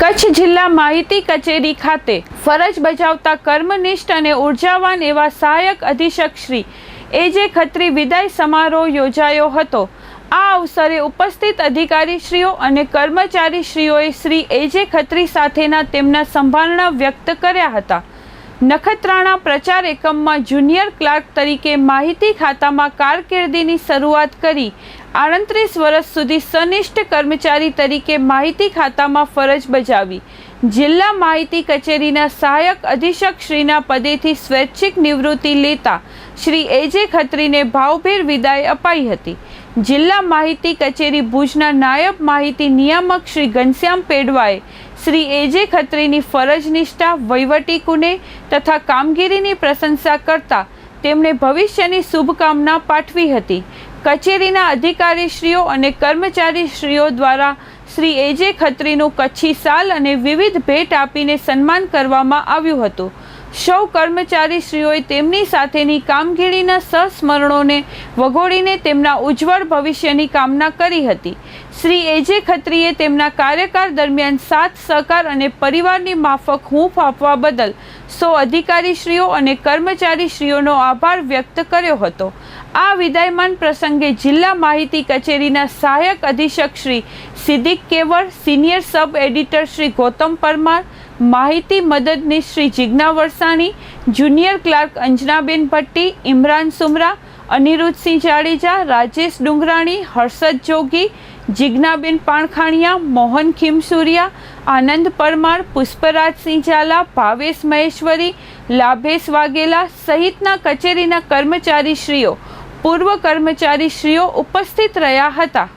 કચ્છ જિલ્લા માહિતી કચેરી ખાતે ફરજ બજાવતા કર્મનિષ્ઠ અને ઉર્જાવાન એવા સહાયક અધિક્ષક શ્રી એ ખત્રી વિદાય સમારોહ યોજાયો હતો. આ અવસરે ઉપસ્થિત અધિકારીશ્રીઓ અને કર્મચારીશ્રીઓએ શ્રી એ જે ખત્રી સાથેના તેમના સંભાળણા વ્યક્ત કર્યા હતા. નખત્રાણા પ્રચાર એકમમાં જુનિયર ક્લાર્ક તરીકે માહિતી ખાતામાં કારકિર્દીની શરૂઆત કરી. આડત્રીસ વર્ષ સુધી સનિષ્ઠ કર્મચારી તરીકે માહિતી ખાતામાં ફરજ બજાવી. જિલ્લા માહિતી કચેરીના સહાયક અધિક્ષક શ્રીના પદેથી સ્વૈચ્છિક નિવૃત્તિ લેતા શ્રી એજે ખત્રીને ભાવભેર વિદાય અપાઈ હતી. જિલ્લા માહિતી કચેરી ભુજના નાયબ માહિતી નિયામક શ્રી ઘનશ્યામ પેડવાએ શ્રી એજે ખત્રીની ફરજ નિષ્ઠા, વહીવટી કુને તથા કામગીરીની પ્રશંસા કરતા તેમણે ભવિષ્યની શુભકામના પાઠવી હતી. કચેરીના અધિકારીશ્રીઓ અને કર્મચારીશ્રીઓ દ્વારા શ્રી એજે ખત્રીનું કચ્છી સાલ અને વિવિધ ભેટ આપીને સન્માન કરવામાં આવ્યું હતું. સૌ કર્મચારીશ્રીઓએ તેમની સાથેની કામગીરીના સસ્મરણોને વગોડીને તેમના ઉજ્જવળ ભવિષ્યની કામના કરી હતી. શ્રી એજે ખત્રીએ તેમના કાર્યકાળ દરમિયાન સાથ, સહકાર અને પરિવારની માફક હૂંફ આપવા બદલ સૌ અધિકારીશ્રીઓ અને કર્મચારીશ્રીઓનો આભાર વ્યક્ત કર્યો હતો. આ વિદાયમાન પ્રસંગે જિલ્લા માહિતી કચેરીના સહાયક અધિક્ષક Shri Siddiq Kevar, senior sub editor Shri Gautam Parmar માહિતી મદદની શ્રી જિજ્ઞા વરસાણી, જુનિયર ક્લાર્ક અંજનાબેન ભટ્ટી, ઇમરાન સુમરા, અનિરુદ્ધસિંહ જાડેજા, રાજેશ ડુંગરાણી, હર્ષદ જોગી, જિજ્ઞાબેન પાણખાણિયા, મોહન ખીમસુરિયા, આનંદ પરમાર પુષ્પરાજસિંહ ઝાલા ભાવેશ મહેશ્વરી, લાભેશ વાઘેલા સહિતના કચેરીના કર્મચારીશ્રીઓ, પૂર્વ કર્મચારીશ્રીઓ ઉપસ્થિત રહ્યા હતા.